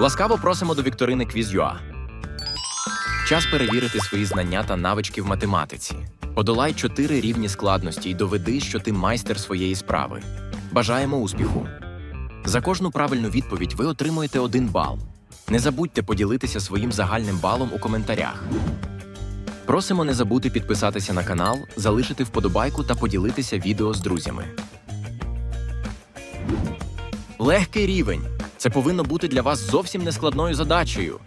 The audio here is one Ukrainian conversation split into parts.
Ласкаво просимо до вікторини Quiz.ua. Час перевірити свої знання та навички в математиці. Подолай чотири рівні складності і доведи, що ти майстер своєї справи. Бажаємо успіху! За кожну правильну відповідь ви отримуєте один бал. Не забудьте поділитися своїм загальним балом у коментарях. Просимо не забути підписатися на канал, залишити вподобайку та поділитися відео з друзями. Легкий рівень. Це повинно бути для вас зовсім нескладною задачею.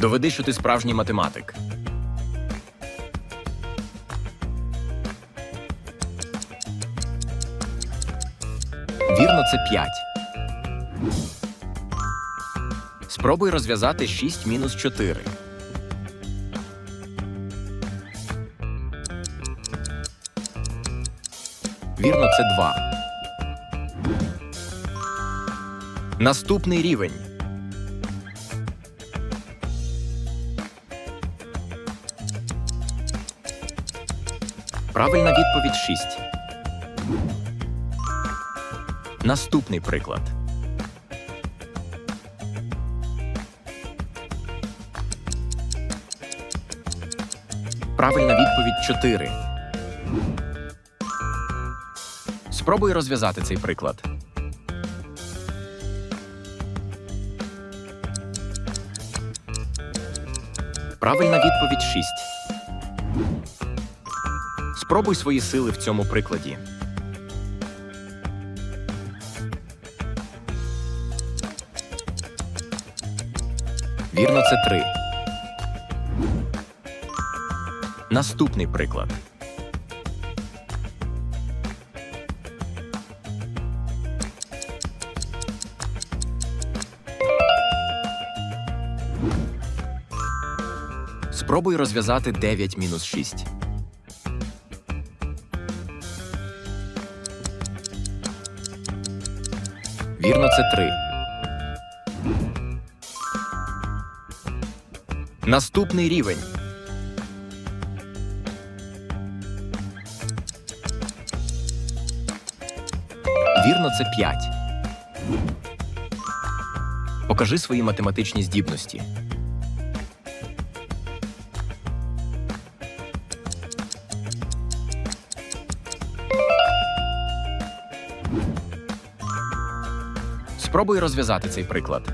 Доведи, що ти справжній математик. Вірно, це 5. Спробуй розв'язати 6 мінус 4. Вірно, це 2. Наступний рівень. Правильна відповідь 6. Наступний приклад. Правильна відповідь 4. Спробуй розв'язати цей приклад. Правильна відповідь 6. Спробуй свої сили в цьому прикладі. Вірно, це 3. Наступний приклад. Спробуй розв'язати 9 мінус 6. Вірно, це 3. Наступний рівень. Вірно, це 5. Покажи свої математичні здібності. Спробуй розв'язати цей приклад.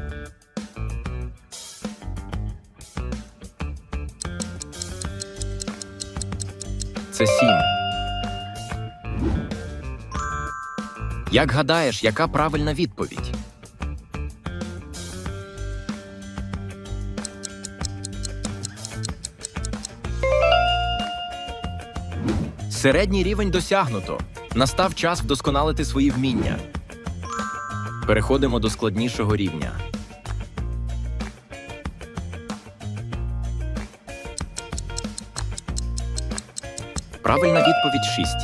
Це сім. Як гадаєш, яка правильна відповідь? Середній рівень досягнуто. Настав час вдосконалити свої вміння. Переходимо до складнішого рівня. Правильна відповідь 6.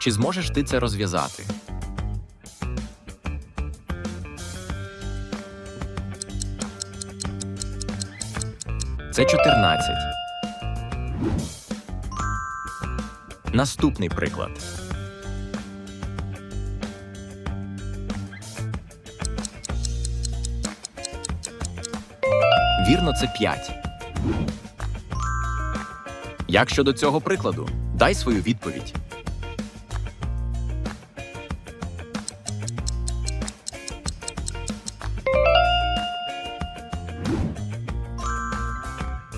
Чи зможеш ти це розв'язати? Це 14. Наступний приклад. Вірно, це 5. Як щодо цього прикладу? Дай свою відповідь.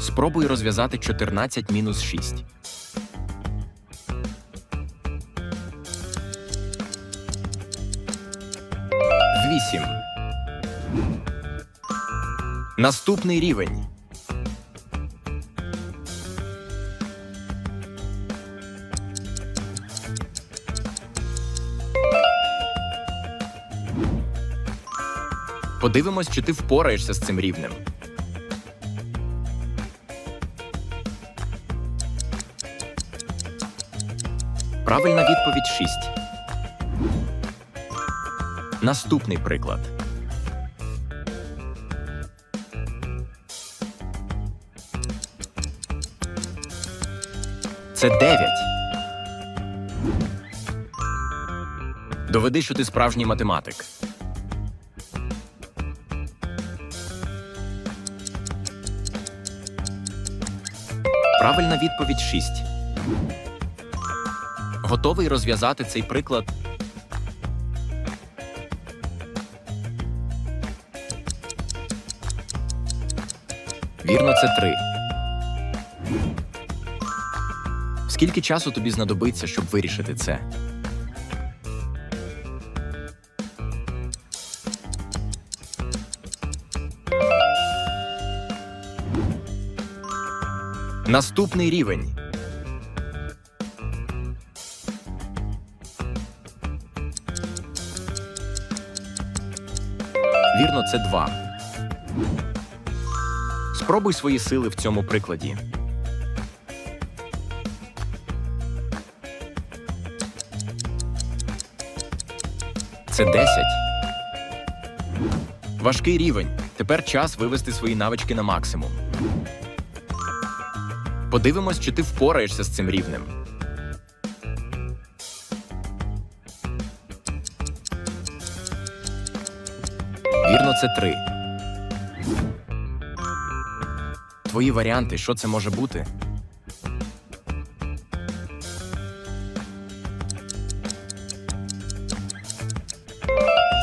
Спробуй розв'язати 14 мінус 6. Вісім. Наступний рівень. Подивимось, чи ти впораєшся з цим рівнем. Правильна відповідь 6. Наступний приклад. Це 9. Доведи, що ти справжній математик. Правильна відповідь 6. Готовий розв'язати цей приклад. Вірно, це 3. Скільки часу тобі знадобиться, щоб вирішити це? Наступний рівень. Вірно, це 2. Спробуй свої сили в цьому прикладі. Це 10. Важкий рівень. Тепер час вивести свої навички на максимум. Подивимось, чи ти впораєшся з цим рівнем. Вірно, це 3. Твої варіанти, що це може бути?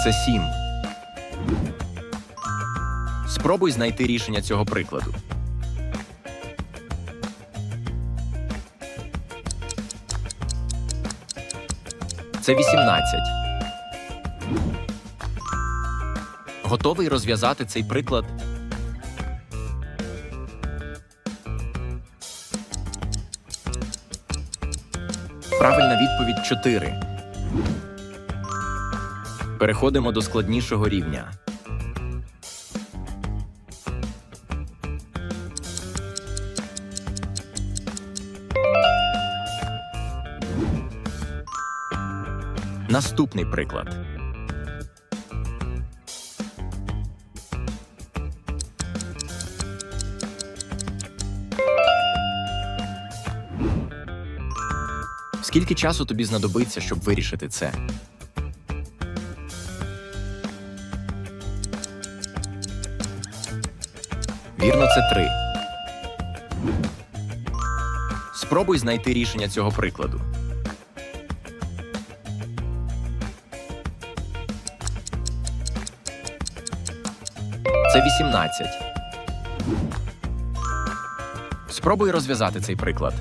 Це 7. Спробуй знайти рішення цього прикладу. Це 18. Готовий розв'язати цей приклад? Правильна відповідь 4. Переходимо до складнішого рівня. Наступний приклад. Скільки часу тобі знадобиться, щоб вирішити це? Вірно, це три. Спробуй знайти рішення цього прикладу. Це 18. Спробуй розв'язати цей приклад.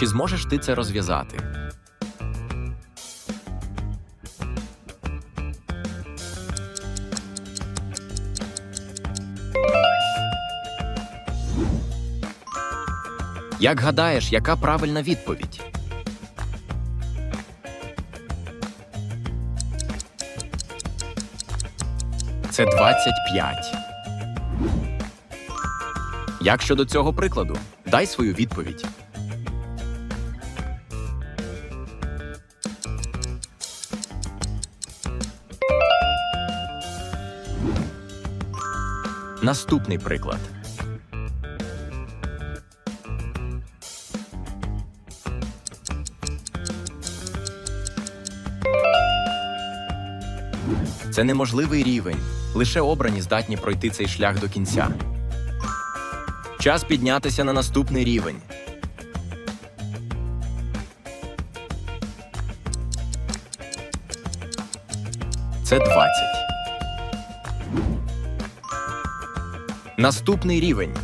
Чи зможеш ти це розв'язати? Як гадаєш, яка правильна відповідь? Це 25. Як щодо цього прикладу? Дай свою відповідь. Наступний приклад. Це неможливий рівень. Лише обрані здатні пройти цей шлях до кінця. Час піднятися на наступний рівень. Це 20. Наступний рівень.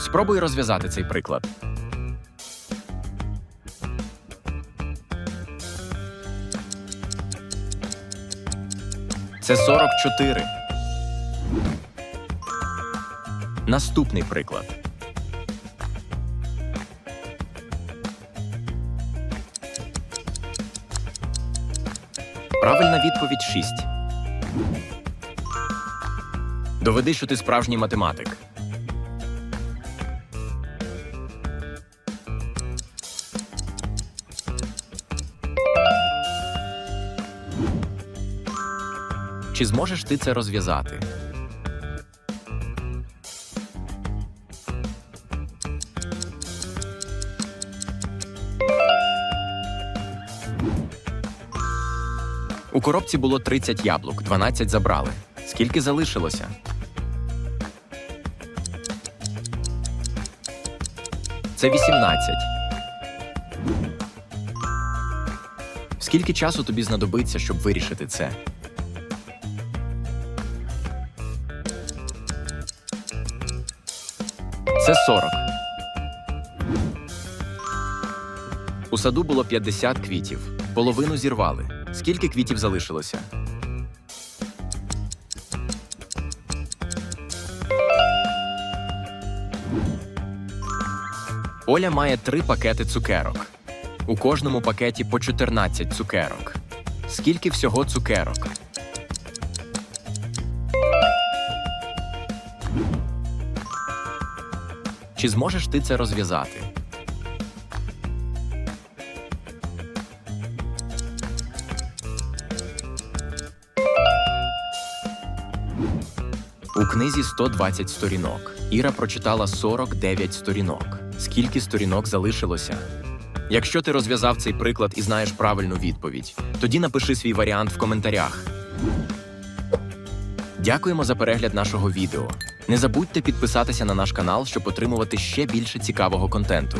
Спробуй розв'язати цей приклад. Це 44. Наступний приклад. відповідь 6. Доведи, що ти справжній математик. Чи зможеш ти це розв'язати? У коробці було 30 яблук, 12 забрали. Скільки залишилося? Це 18. Скільки часу тобі знадобиться, щоб вирішити це? Це 40. У саду було 50 квітів. Половину зірвали. Скільки квітів залишилося? Оля має три пакети цукерок. У кожному пакеті по 14 цукерок. Скільки всього цукерок? Чи зможеш ти це розв'язати? Книзі 120 сторінок. Іра прочитала 49 сторінок. Скільки сторінок залишилося? Якщо ти розв'язав цей приклад і знаєш правильну відповідь, тоді напиши свій варіант в коментарях. Дякуємо за перегляд нашого відео. Не забудьте підписатися на наш канал, щоб отримувати ще більше цікавого контенту.